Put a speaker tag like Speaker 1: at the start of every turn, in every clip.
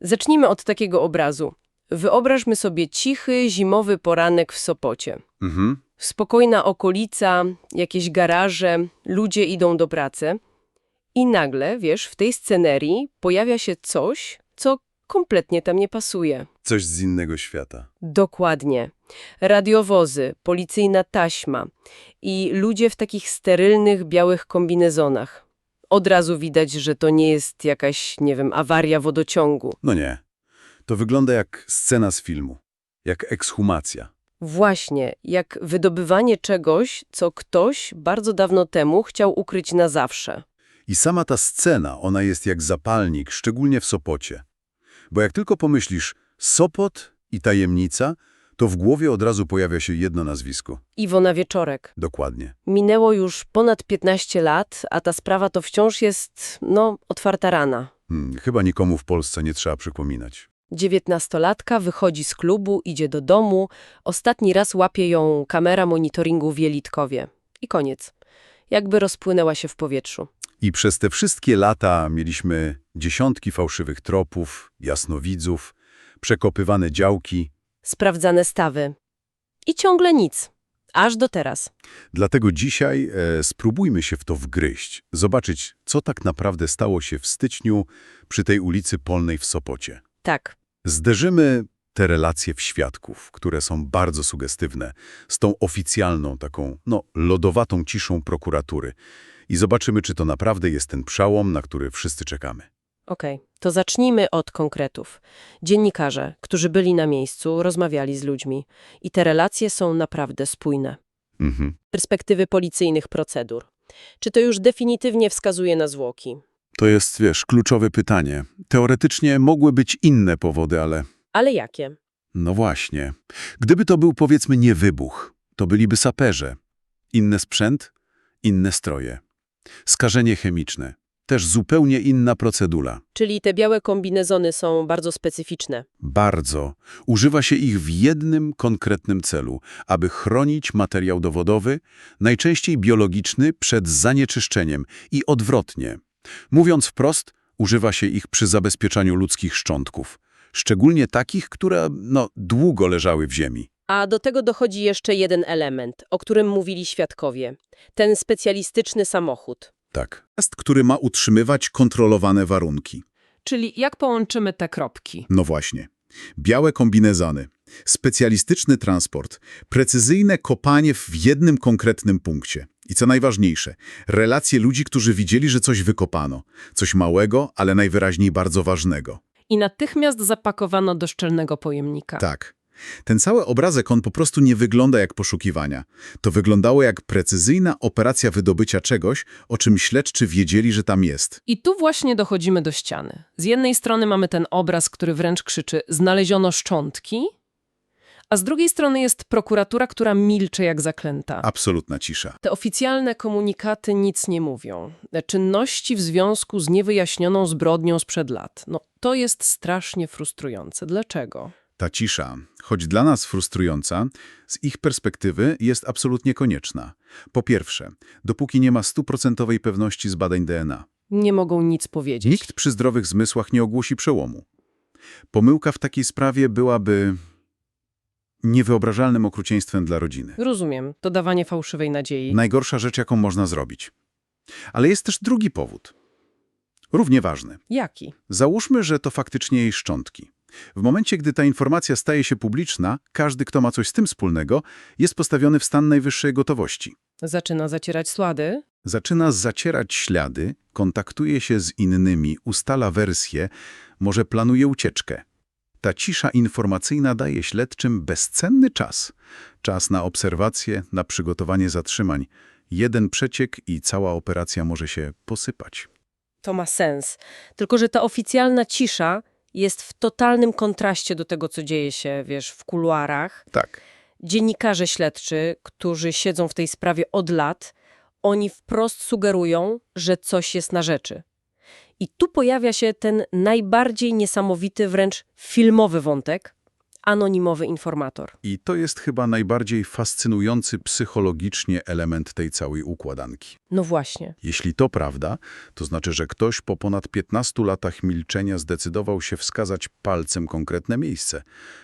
Speaker 1: Zacznijmy od takiego obrazu. Wyobraźmy sobie cichy, zimowy poranek w Sopocie.
Speaker 2: Mhm.
Speaker 1: Spokojna okolica, jakieś garaże, ludzie idą do pracy. I nagle, wiesz, w tej scenerii pojawia się coś, co kompletnie tam nie pasuje.
Speaker 2: Coś z innego świata.
Speaker 1: Dokładnie. Radiowozy, policyjna taśma i ludzie w takich sterylnych, białych kombinezonach. Od razu widać, że to nie jest jakaś, nie wiem, awaria wodociągu.
Speaker 2: No nie. To wygląda jak scena z filmu. Jak ekshumacja.
Speaker 1: Właśnie, jak wydobywanie czegoś, co ktoś bardzo dawno temu chciał ukryć na zawsze.
Speaker 2: I sama ta scena, ona jest jak zapalnik, szczególnie w Sopocie. Bo jak tylko pomyślisz Sopot i tajemnica, to w głowie od razu pojawia się jedno nazwisko.
Speaker 1: Iwona Wieczorek.
Speaker 2: Dokładnie.
Speaker 1: Minęło już ponad 15 lat, a ta sprawa to wciąż jest, no, otwarta rana.
Speaker 2: Hmm, chyba nikomu w Polsce nie trzeba przypominać.
Speaker 1: Dziewiętnastolatka wychodzi z klubu, idzie do domu. Ostatni raz łapie ją kamera monitoringu w Jelitkowie. I koniec. Jakby rozpłynęła się w powietrzu.
Speaker 2: I przez te wszystkie lata mieliśmy dziesiątki fałszywych tropów, jasnowidzów, przekopywane działki.
Speaker 1: Sprawdzane stawy. I ciągle nic. Aż do teraz.
Speaker 2: Dlatego dzisiaj e, spróbujmy się w to wgryźć, zobaczyć, co tak naprawdę stało się w styczniu przy tej ulicy Polnej w Sopocie.
Speaker 1: Tak.
Speaker 2: Zderzymy te relacje w świadków, które są bardzo sugestywne, z tą oficjalną, taką, no, lodowatą ciszą prokuratury i zobaczymy, czy to naprawdę jest ten przełom, na który wszyscy czekamy.
Speaker 1: Okej, to zacznijmy od konkretów. Dziennikarze, którzy byli na miejscu, rozmawiali z ludźmi. I te relacje są naprawdę spójne.
Speaker 2: Mhm.
Speaker 1: Perspektywy policyjnych procedur. Czy to już definitywnie wskazuje na zwłoki?
Speaker 2: To jest, wiesz, kluczowe pytanie. Teoretycznie mogły być inne powody, ale
Speaker 1: Ale jakie?
Speaker 2: no właśnie. Gdyby to był, powiedzmy, nie wybuch, to byliby saperze. Inny sprzęt, inne stroje. Skażenie chemiczne. Też zupełnie inna procedura.
Speaker 1: Czyli te białe kombinezony są bardzo specyficzne.
Speaker 2: Bardzo. Używa się ich w jednym konkretnym celu, aby chronić materiał dowodowy, najczęściej biologiczny, przed zanieczyszczeniem i odwrotnie. Mówiąc wprost, używa się ich przy zabezpieczaniu ludzkich szczątków, szczególnie takich, które no, długo leżały w ziemi.
Speaker 1: A do tego dochodzi jeszcze jeden element, o którym mówili świadkowie. Ten specjalistyczny samochód.
Speaker 2: Tak. Jest, który ma utrzymywać kontrolowane warunki.
Speaker 3: Czyli jak połączymy te kropki?
Speaker 2: No właśnie. Białe kombinezony, specjalistyczny transport, precyzyjne kopanie w jednym konkretnym punkcie. I co najważniejsze, relacje ludzi, którzy widzieli, że coś wykopano. Coś małego, ale najwyraźniej bardzo ważnego.
Speaker 3: I natychmiast zapakowano do szczelnego pojemnika.
Speaker 2: Tak. Ten cały obrazek, on po prostu nie wygląda jak poszukiwania. To wyglądało jak precyzyjna operacja wydobycia czegoś, o czym śledczy wiedzieli, że tam jest.
Speaker 3: I tu właśnie dochodzimy do ściany. Z jednej strony mamy ten obraz, który wręcz krzyczy znaleziono szczątki, a z drugiej strony jest prokuratura, która milczy jak zaklęta.
Speaker 2: Absolutna cisza.
Speaker 1: Te oficjalne komunikaty nic nie mówią. Czynności w związku z niewyjaśnioną zbrodnią sprzed lat. No, to jest strasznie frustrujące. Dlaczego?
Speaker 2: Ta cisza, choć dla nas frustrująca, z ich perspektywy jest absolutnie konieczna. Po pierwsze, dopóki nie ma stuprocentowej pewności z badań DNA.
Speaker 1: Nie mogą nic powiedzieć.
Speaker 2: Nikt przy zdrowych zmysłach nie ogłosi przełomu. Pomyłka w takiej sprawie byłaby niewyobrażalnym okrucieństwem dla rodziny.
Speaker 1: Rozumiem. To dawanie fałszywej nadziei.
Speaker 2: Najgorsza rzecz, jaką można zrobić. Ale jest też drugi powód. Równie ważny.
Speaker 1: Jaki?
Speaker 2: Załóżmy, że to faktycznie jej szczątki. W momencie, gdy ta informacja staje się publiczna, każdy, kto ma coś z tym wspólnego, jest postawiony w stan najwyższej gotowości.
Speaker 1: Zaczyna zacierać ślady?
Speaker 2: Zaczyna zacierać ślady, kontaktuje się z innymi, ustala wersję, może planuje ucieczkę. Ta cisza informacyjna daje śledczym bezcenny czas. Czas na obserwację, na przygotowanie zatrzymań. Jeden przeciek i cała operacja może się posypać.
Speaker 1: To ma sens. Tylko, że ta oficjalna cisza jest w totalnym kontraście do tego, co dzieje się, wiesz, w kuluarach.
Speaker 2: Tak.
Speaker 1: Dziennikarze śledczy, którzy siedzą w tej sprawie od lat, oni wprost sugerują, że coś jest na rzeczy. I tu pojawia się ten najbardziej niesamowity, wręcz filmowy wątek. Anonimowy informator.
Speaker 2: I to jest chyba najbardziej fascynujący psychologicznie element tej całej układanki.
Speaker 1: No właśnie.
Speaker 2: Jeśli to prawda, to znaczy, że ktoś po ponad 15 latach milczenia zdecydował się wskazać palcem konkretne miejsce.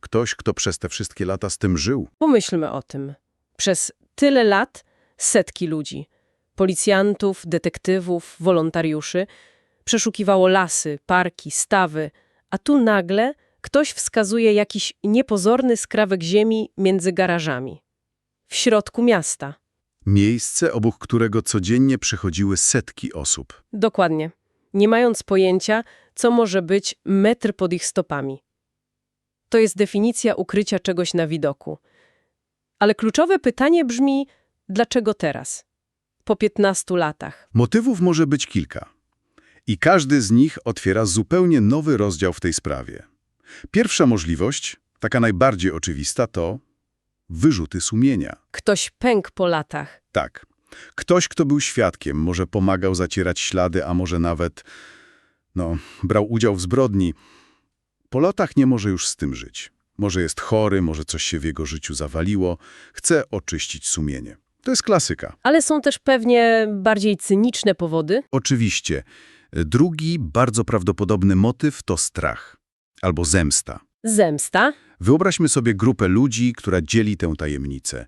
Speaker 2: Ktoś, kto przez te wszystkie lata z tym żył.
Speaker 1: Pomyślmy o tym. Przez tyle lat setki ludzi, policjantów, detektywów, wolontariuszy, przeszukiwało lasy, parki, stawy, a tu nagle ktoś wskazuje jakiś niepozorny skrawek ziemi między garażami. W środku miasta.
Speaker 2: Miejsce, obok którego codziennie przychodziły setki osób.
Speaker 1: Dokładnie. Nie mając pojęcia, co może być metr pod ich stopami. To jest definicja ukrycia czegoś na widoku. Ale kluczowe pytanie brzmi, dlaczego teraz? Po 15 latach.
Speaker 2: Motywów może być kilka. I każdy z nich otwiera zupełnie nowy rozdział w tej sprawie. Pierwsza możliwość, taka najbardziej oczywista, to wyrzuty sumienia.
Speaker 1: Ktoś pękł po latach.
Speaker 2: Tak. Ktoś, kto był świadkiem, może pomagał zacierać ślady, a może nawet, no, brał udział w zbrodni. Po latach nie może już z tym żyć. Może jest chory, może coś się w jego życiu zawaliło. Chce oczyścić sumienie. To jest klasyka.
Speaker 1: Ale są też pewnie bardziej cyniczne powody.
Speaker 2: Oczywiście. Drugi, bardzo prawdopodobny motyw to strach albo zemsta.
Speaker 1: Zemsta.
Speaker 2: Wyobraźmy sobie grupę ludzi, która dzieli tę tajemnicę.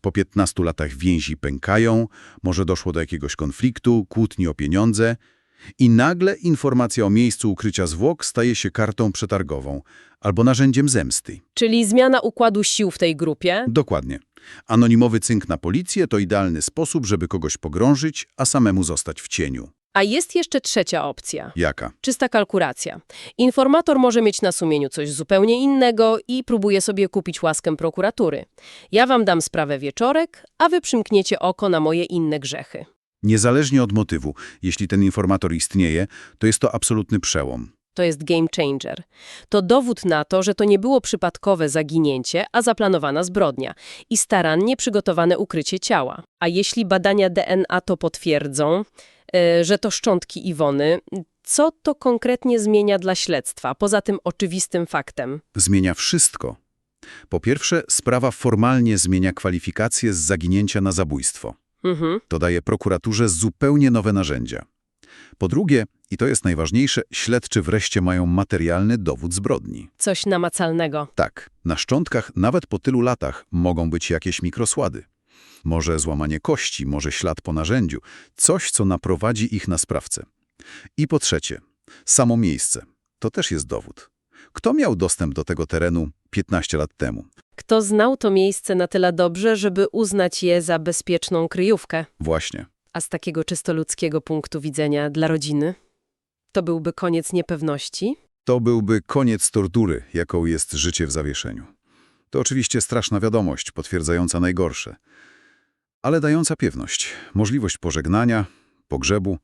Speaker 2: Po 15 latach więzi pękają, może doszło do jakiegoś konfliktu, kłótni o pieniądze i nagle informacja o miejscu ukrycia zwłok staje się kartą przetargową albo narzędziem zemsty.
Speaker 1: Czyli zmiana układu sił w tej grupie.
Speaker 2: Dokładnie. Anonimowy cynk na policję to idealny sposób, żeby kogoś pogrążyć, a samemu zostać w cieniu.
Speaker 1: A jest jeszcze trzecia opcja.
Speaker 2: Jaka?
Speaker 1: Czysta kalkulacja. Informator może mieć na sumieniu coś zupełnie innego i próbuje sobie kupić łaskę prokuratury. Ja wam dam sprawę wieczorek, a wy przymkniecie oko na moje inne grzechy.
Speaker 2: Niezależnie od motywu, jeśli ten informator istnieje, to jest to absolutny przełom.
Speaker 1: To jest game changer. To dowód na to, że to nie było przypadkowe zaginięcie, a zaplanowana zbrodnia i starannie przygotowane ukrycie ciała. A jeśli badania DNA to potwierdzą, że to szczątki Iwony, co to konkretnie zmienia dla śledztwa, poza tym oczywistym faktem?
Speaker 2: Zmienia wszystko. Po pierwsze, sprawa formalnie zmienia kwalifikację z zaginięcia na zabójstwo.
Speaker 1: Mhm.
Speaker 2: To daje prokuraturze zupełnie nowe narzędzia. Po drugie, i to jest najważniejsze, śledczy wreszcie mają materialny dowód zbrodni.
Speaker 1: Coś namacalnego.
Speaker 2: Tak, na szczątkach nawet po tylu latach mogą być jakieś mikrosłady. Może złamanie kości, może ślad po narzędziu, coś, co naprowadzi ich na sprawcę. I po trzecie, samo miejsce. To też jest dowód. Kto miał dostęp do tego terenu 15 lat temu?
Speaker 1: Kto znał to miejsce na tyle dobrze, żeby uznać je za bezpieczną kryjówkę?
Speaker 2: Właśnie.
Speaker 1: A z takiego czysto ludzkiego punktu widzenia dla rodziny? To byłby koniec niepewności?
Speaker 2: To byłby koniec tortury, jaką jest życie w zawieszeniu. To oczywiście straszna wiadomość, potwierdzająca najgorsze, ale dająca pewność, możliwość pożegnania, pogrzebu,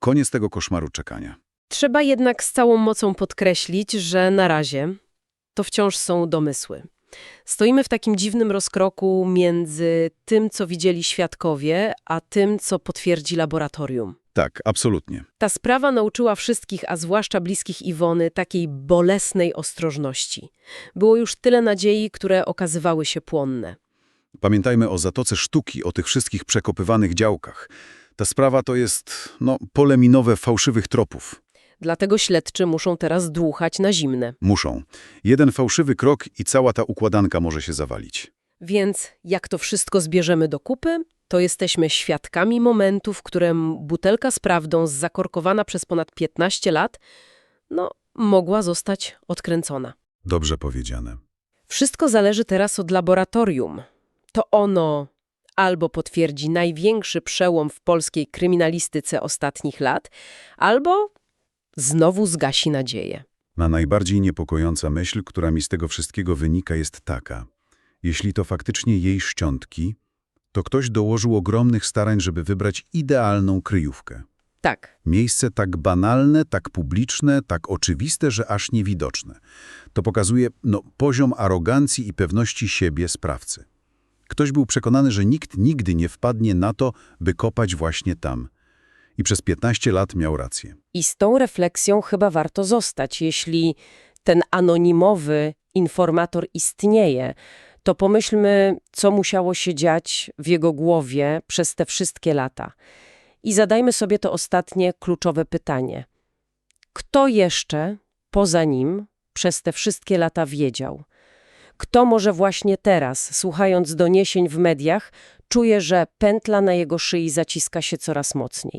Speaker 2: koniec tego koszmaru czekania.
Speaker 1: Trzeba jednak z całą mocą podkreślić, że na razie to wciąż są domysły. Stoimy w takim dziwnym rozkroku między tym, co widzieli świadkowie, a tym, co potwierdzi laboratorium.
Speaker 2: Tak, absolutnie.
Speaker 1: Ta sprawa nauczyła wszystkich, a zwłaszcza bliskich Iwony, takiej bolesnej ostrożności. Było już tyle nadziei, które okazywały się płonne.
Speaker 2: Pamiętajmy o Zatoce Sztuki, o tych wszystkich przekopywanych działkach. Ta sprawa to jest, no, pole minowe fałszywych tropów.
Speaker 1: Dlatego śledczy muszą teraz dłuchać na zimne.
Speaker 2: Muszą. Jeden fałszywy krok i cała ta układanka może się zawalić.
Speaker 1: Więc jak to wszystko zbierzemy do kupy, to jesteśmy świadkami momentu, w którym butelka z prawdą zakorkowana przez ponad 15 lat, no, mogła zostać odkręcona.
Speaker 2: Dobrze powiedziane.
Speaker 1: Wszystko zależy teraz od laboratorium. To ono albo potwierdzi największy przełom w polskiej kryminalistyce ostatnich lat, albo znowu zgasi nadzieję.
Speaker 2: A najbardziej niepokojąca myśl, która mi z tego wszystkiego wynika, jest taka. Jeśli to faktycznie jej szczątki, to ktoś dołożył ogromnych starań, żeby wybrać idealną kryjówkę.
Speaker 1: Tak,
Speaker 2: Miejsce tak banalne, tak publiczne, tak oczywiste, że aż niewidoczne. To pokazuje no, poziom arogancji i pewności siebie sprawcy. Ktoś był przekonany, że nikt nigdy nie wpadnie na to, by kopać właśnie tam. I przez 15 lat miał rację.
Speaker 1: I z tą refleksją chyba warto zostać, jeśli ten anonimowy informator istnieje, to pomyślmy, co musiało się dziać w jego głowie przez te wszystkie lata. I zadajmy sobie to ostatnie kluczowe pytanie. Kto jeszcze poza nim przez te wszystkie lata wiedział? Kto może właśnie teraz, słuchając doniesień w mediach, czuje, że pętla na jego szyi zaciska się coraz mocniej?